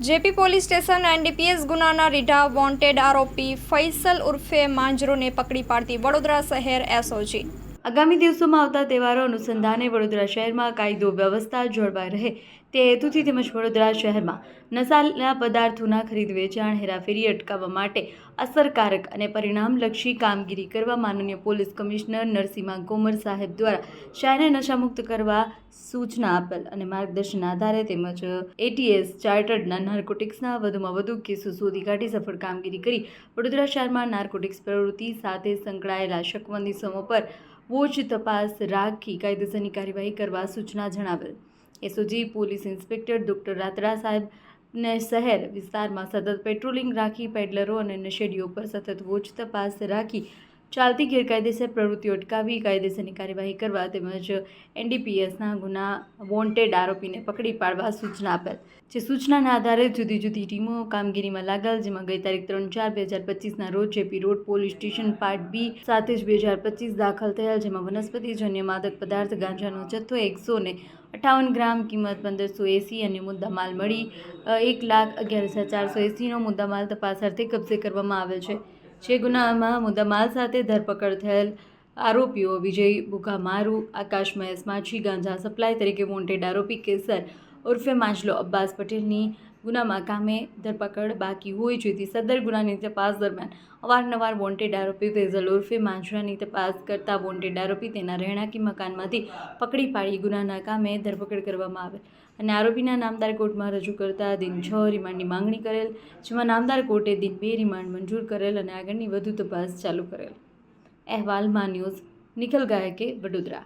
JP police station NDPS ગુનાના રીઢા wanted આરોપી ફૈસલ ઉર્ફે માંજરોને પકડી પાડતી વડોદરા શહેર એસઓજી. આગામી દિવસોમાં આવતા તહેવારો અનુસંધાને વડોદરા શહેરમાં કાયદો વ્યવસ્થા જળવાઈ રહે તે હેતુથી તેમજ વડોદરા શહેરમાં નશાના પદાર્થોના ખરીદ, વેચાણ, હેરાફેરી અટકાવવા માટે અસરકારક અને પરિણામલક્ષી કામગીરી કરવા માનનીય પોલીસ કમિશનર નરસિંહા કોમર સાહેબ દ્વારા શહેરને નશામુક્ત કરવા સૂચના આપેલ અને માર્ગદર્શન આધારે તેમજ એટીએસ ચાર્ટર્ડના નાર્કોટિક્સના વધુમાં વધુ કેસો શોધી કાઢી સફળ કામગીરી કરી વડોદરા શહેરમાં નાર્કોટિક્સ પ્રવૃત્તિ સાથે સંકળાયેલા શકમંદી સમો પર વોચ તપાસ રાખી કાયદેસરની કાર્યવાહી કરવા સૂચના જણાવેલ. SOG police inspector doctor Ratra સાહેબ ને શહેર વિસ્તારમાં સતત પેટ્રોલિંગ રાખી, પેડલરો અને નશેડીઓ પર સતત વોચ તપાસ રાખી ચાલતી ગેરકાયદેસર પ્રવૃત્તિઓ અટકાવી કાયદેસરની કાર્યવાહી કરવા તેમજ એનડીપીએસના ગુના વોન્ટેડ આરોપીને પકડી પાડવા સૂચના આપેલ. જે સૂચનાના આધારે જુદી જુદી ટીમો કામગીરીમાં લાગેલ, જેમાં ગઈ તારીખ ત્રણ ચાર બે હજાર પચીસના રોજ JP road police station part B સાથે જ બે હજાર પચીસ દાખલ થયેલ, જેમાં વનસ્પતિજન્ય માદક પદાર્થ, ગાંજાનો જથ્થો એકસો ને અઠાવન ગ્રામ, કિંમત પંદરસો એંસી અને મુદ્દામાલ મળી એક લાખ અગિયાર હજાર ચારસો એંસીનો મુદ્દામાલ તપાસ અર્થે કબજે કરવામાં આવેલ છે. જે ગુનામાં મુદ્દામાલ સાથે ધરપકડ થયેલ આરોપીઓ વિજય બુકામારુ, આકાશ મહેશ માછી, ગાંજા સપ્લાય તરીકે વોન્ટેડ આરોપી કેસર ઉર્ફે માજલો અબ્બાસ પટેલની ગુનામાં કામે ધરપકડ બાકી હોય જેથી સદર ગુનાની તપાસ દરમિયાન અવારનવાર વોન્ટેડ આરોપી ફેઝલ ઉર્ફે માંજરાની તપાસ કરતા વોન્ટેડ આરોપી તેના રહેણાંકી મકાનમાંથી પકડી પાડી ગુનાના કામે ધરપકડ કરવામાં આવે અને આરોપીના નામદાર કોર્ટમાં રજૂ કરતા દિન છ રિમાન્ડની માંગણી કરેલ, જેમાં નામદાર કોર્ટે દિન બે રિમાન્ડ મંજૂર કરેલ અને આગળની વધુ તપાસ ચાલુ કરેલ. અહેવાલમાં ન્યૂઝ નિખિલ ગાયકે વડોદરા.